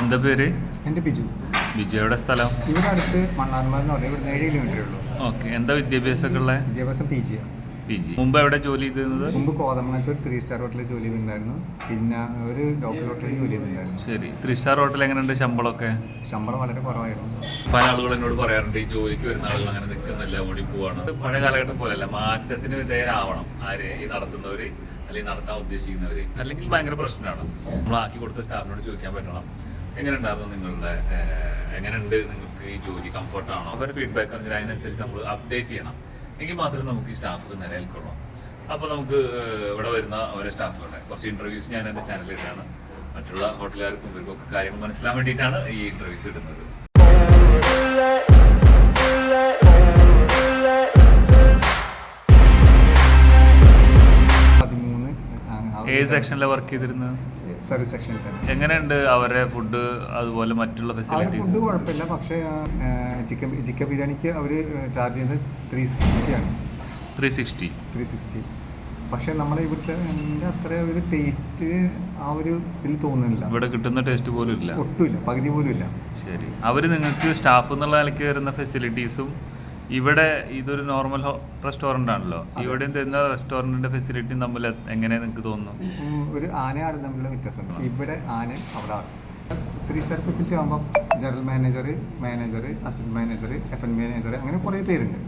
എന്താ പേര്? എന്റെ ബിജു. ബിജു എവിടെ സ്ഥലം? ഇവിടെ അടുത്ത് മണ്ണാർമ എന്ന് പറഞ്ഞാൽ ഇവിടെ ഏഴ് കിലോമീറ്റർ ഉള്ളൂ. ഓക്കെ എന്താ വിദ്യാഭ്യാസമൊക്കെ ഉള്ളത് വിദ്യാഭ്യാസം പി ജി പി ജി. മുമ്പ് എവിടെ ജോലി ചെയ്തിരുന്നത്? മുമ്പ് കോതമംഗലത്ത് ഒരു ത്രീ സ്റ്റാർ ഹോട്ടലിൽ ജോലി ചെയ്തിട്ടുണ്ടായിരുന്നു. പിന്നെ ഒരു ലോക്കൽ ഹോട്ടലിൽ ജോലി ചെയ്തിട്ടുണ്ടായിരുന്നു. ശരി. ത്രീ സ്റ്റാർ ഹോട്ടൽ എങ്ങനെയുണ്ട് ശമ്പളമൊക്കെ? ശമ്പളം വളരെ കുറവായിരുന്നു. പല ആളുകൾ എന്നോട് പറയാറുണ്ട് ഈ ജോലിക്ക് വരുന്ന ആളുകൾ അങ്ങനെ നിൽക്കുന്നില്ല ഓടി പോവാണ്. പഴയ കാലഘട്ടം പോലെയല്ല മാറ്റത്തിന് വിധേയരാവണം ആര് ഈ നടത്തുന്നവര് അല്ലെങ്കിൽ നടത്താൻ ഉദ്ദേശിക്കുന്നവര്. അല്ലെങ്കിൽ ഭയങ്കര പ്രശ്നമാണ്. നമ്മൾ ആക്കി കൊടുത്ത സ്റ്റാഫിനോട് ചോദിക്കാൻ പറ്റണം. എങ്ങനെ നിങ്ങളുടെ എങ്ങനെയുണ്ട് നിങ്ങൾക്ക് ഈ ജോലി കംഫർട്ടാണോ അവരുടെ ഫീഡ്ബാക്ക് ആണെങ്കിൽ അതിനനുസരിച്ച് നമ്മൾ അപ്ഡേറ്റ് ചെയ്യണം. എങ്കിൽ മാത്രമേ നമുക്ക് ഈ സ്റ്റാഫ് നിലനിൽക്കുള്ളൂ. അപ്പോൾ നമുക്ക് ഇവിടെ വരുന്ന ഓരോ സ്റ്റാഫുകളെ കുറച്ച് ഇന്റർവ്യൂസ് ഞാൻ എന്റെ ചാനലിൽ ഇട്ടാണ്. മറ്റുള്ള ഹോട്ടലുകാർക്കും ഇവർക്കൊക്കെ കാര്യങ്ങൾ മനസ്സിലാൻ വേണ്ടിയിട്ടാണ് ഈ ഇന്റർവ്യൂസ് ഇടുന്നത്. ഏത് സെക്ഷനിലാണ് വർക്ക് ചെയ്തിരുന്നത്? സർവീസ് സെക്ഷൻ എങ്ങനെയുണ്ട് അവരുടെ ഫുഡ് അതുപോലെ മറ്റുള്ള ഫെസിലിറ്റീസ് ഫുഡ് കുഴപ്പമില്ല. പക്ഷേ ചിക്കൻ ചിക്കൻ ബിരിയാണിക്ക് അവർ ചാർജ് ചെയ്യുന്നത് ത്രീ സിക്സ്റ്റിയാണ് ത്രീ സിക്സ്റ്റി ത്രീ സിക്സ്റ്റി പക്ഷേ നമ്മുടെ ഇവിടുത്തെ അത്ര ഒരു ടേസ്റ്റ് ആ ഒരു ഇതിൽ തോന്നുന്നില്ല. ഇവിടെ കിട്ടുന്ന ടേസ്റ്റ് പോലും ഇല്ല. ഒട്ടുമില്ല. പകുതി പോലും ഇല്ല. ശരി. അവർ നിങ്ങൾക്ക് സ്റ്റാഫ് എന്നുള്ള നിലയ്ക്ക് വരുന്ന ഫെസിലിറ്റീസും ഇവിടെ ഇതൊരു നോർമൽ റെസ്റ്റോറന്റ് ആണല്ലോ. ഇവിടെയും തരുന്ന റെസ്റ്റോറന്റിന്റെ ഫെസിലിറ്റി തമ്മിൽ എങ്ങനെ നിങ്ങൾക്ക് തോന്നുന്നു? ഒരു ആനയാണ് തമ്മിലുള്ള വ്യത്യാസം. ഇവിടെ ആന അവിടെ ത്രീ സ്റ്റാർ ഫെസിലിറ്റി ആകുമ്പോൾ general manager manager assistant manager F N manager അങ്ങനെ കുറേ പേരുണ്ട്.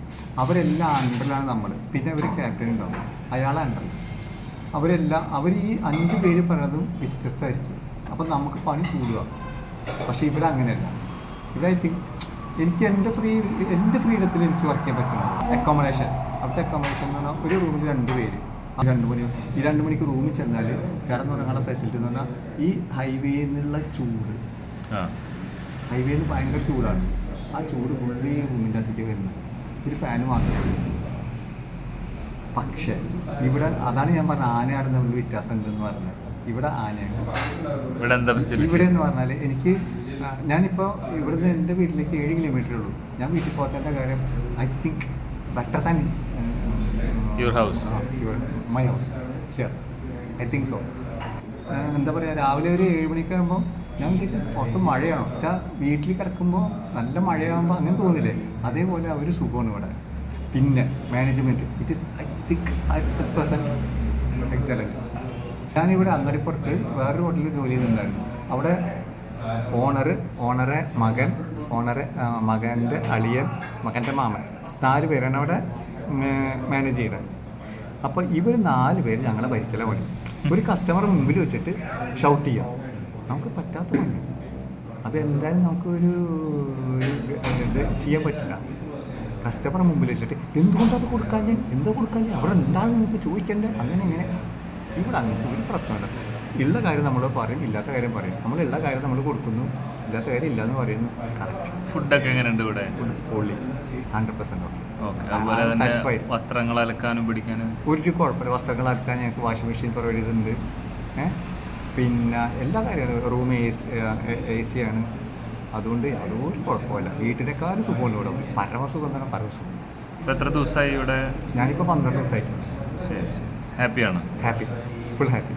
അവരെല്ലാം അണ്ടറിലാണ് നമ്മൾ പിന്നെ ഒരു ക്യാപ്റ്റൻ ഉണ്ടാവും. അയാളെ അണ്ടറിൽ അവരെല്ലാം അവർ ഈ അഞ്ച് പേര് പറയുന്നതും വ്യത്യസ്തമായിരിക്കും. അപ്പം നമുക്ക് പണി കൂടുക. പക്ഷേ ഇവിടെ അങ്ങനെയല്ല. ഇവിടെ ഐ തിങ്ക് എനിക്ക് എന്റെ ഫ്രീ എന്റെ ഫ്രീഡത്തിൽ എനിക്ക് വർക്ക് ചെയ്യാൻ പറ്റുന്നത് അക്കോമഡേഷൻ അവിടുത്തെ അക്കോമഡേഷൻ എന്ന് പറഞ്ഞാൽ ഒരു റൂമിൽ രണ്ട് പേര്. രണ്ട് മണി ഈ രണ്ട് മണിക്ക് റൂമിൽ ചെന്നാൽ കിടന്നുറങ്ങാനുള്ള ഫെസിലിറ്റി എന്ന് പറഞ്ഞാൽ ഈ ഹൈവേയിൽ നിന്നുള്ള ചൂട്. ഹൈവേയിൽ നിന്ന് ഭയങ്കര ചൂടാണ്. ആ ചൂട് പുള്ളി റൂമിന്റെ അകത്തേക്ക് വരുന്നത്. ഒരു ഫാന് മാത്രമേ പക്ഷേ ഇവിടെ അതാണ് ഞാൻ പറഞ്ഞത് ആനയാണ് തമ്മിൽ വ്യത്യാസം ഉണ്ടെന്ന് പറഞ്ഞത്. ഇവിടെ ആനയാണ്. ഇവിടെ എന്താ ഇവിടെ എന്ന് പറഞ്ഞാൽ എനിക്ക് ഞാനിപ്പോൾ ഇവിടുന്ന് എന്റെ വീട്ടിലേക്ക് ഏഴ് കിലോമീറ്റർ ഉള്ളൂ. ഞാൻ വീട്ടിൽ പോകാത്തതിന്റെ കാര്യം I think better than your house my house here I think so എന്താ പറയുക രാവിലെ ഒരു ഏഴ് മണിക്കാകുമ്പോൾ ഞാൻ വിചാരിക്കും പുറത്ത് മഴയാണോ? വെച്ചാൽ വീട്ടിൽ കിടക്കുമ്പോൾ നല്ല മഴയാകുമ്പോൾ അങ്ങനെ തോന്നില്ലേ? അതേപോലെ അവർ സുഖമാണ് ഇവിടെ. പിന്നെ management it is I think hundred percent excellent ഞാനിവിടെ അങ്ങടിപ്പുറത്ത് വേറൊരു ഹോട്ടലിൽ ജോലി ചെയ്യുന്നുണ്ടായിരുന്നു അവിടെ ഓണർ ഓണറെ മകൻ ഓണറെ മകന്റെ അളിയൻ മകന്റെ മാമൻ നാല് പേരാണ് അവിടെ മാനേജ് ചെയ്യുന്നത് അപ്പോൾ ഇവർ നാല് പേര് ഞങ്ങളെ ഭരിക്കല പണി. ഒരു കസ്റ്റമർ മുമ്പിൽ വെച്ചിട്ട് ഷൗട്ട് ചെയ്യാം. നമുക്ക് പറ്റാത്ത പണി. അതെന്തായാലും നമുക്കൊരു ഇത് ചെയ്യാൻ പറ്റില്ല. കസ്റ്റമർ മുമ്പിൽ വെച്ചിട്ട് എന്തുകൊണ്ടത് കൊടുക്കാൻ എന്താ കൊടുക്കാൻ അവിടെ ഉണ്ടാകും നമുക്ക് ചോദിക്കണ്ടേ? അങ്ങനെ ഇങ്ങനെ. ഇവിടെ അങ്ങനത്തെ ഒരു പ്രശ്നമില്ല. ഉള്ള കാര്യം നമ്മൾ പറയും ഇല്ലാത്ത കാര്യം പറയും. നമ്മൾ ഉള്ള കാര്യം നമ്മൾ കൊടുക്കുന്നു ഇല്ലാത്ത കാര്യം ഇല്ലാന്ന് പറയുന്നു. കറക്റ്റ് ഫുഡൊക്കെ എങ്ങനെയുണ്ട് ഇവിടെ? പൊള്ളി ഹൺഡ്രഡ് പെർസെന്റ് ഓക്കെ അതുപോലെ തന്നെ വസ്ത്രങ്ങൾ അലക്കാനും പിടിക്കാനും? ഒരു കുഴപ്പമില്ല. വസ്ത്രങ്ങൾ അലക്കാൻ ഞങ്ങൾക്ക് വാഷിംഗ് മെഷീൻ പ്രൊവൈഡ് ചെയ്തിട്ടുണ്ട്. പിന്നെ എല്ലാ കാര്യങ്ങളും. Room A C A C ആണ്. അതുകൊണ്ട് അതൊരു കുഴപ്പമില്ല. വീട്ടിനേക്കാളും സുഖമുണ്ട് ഇവിടെ. പരമസുഖം തന്നെ പരമസുഖം എത്ര ദിവസമായി ഇവിടെ? ഞാനിപ്പോൾ പന്ത്രണ്ട് ദിവസമായിട്ടുണ്ട് ശരി ശരി. ഹാപ്പിയാണ്. Happy full happy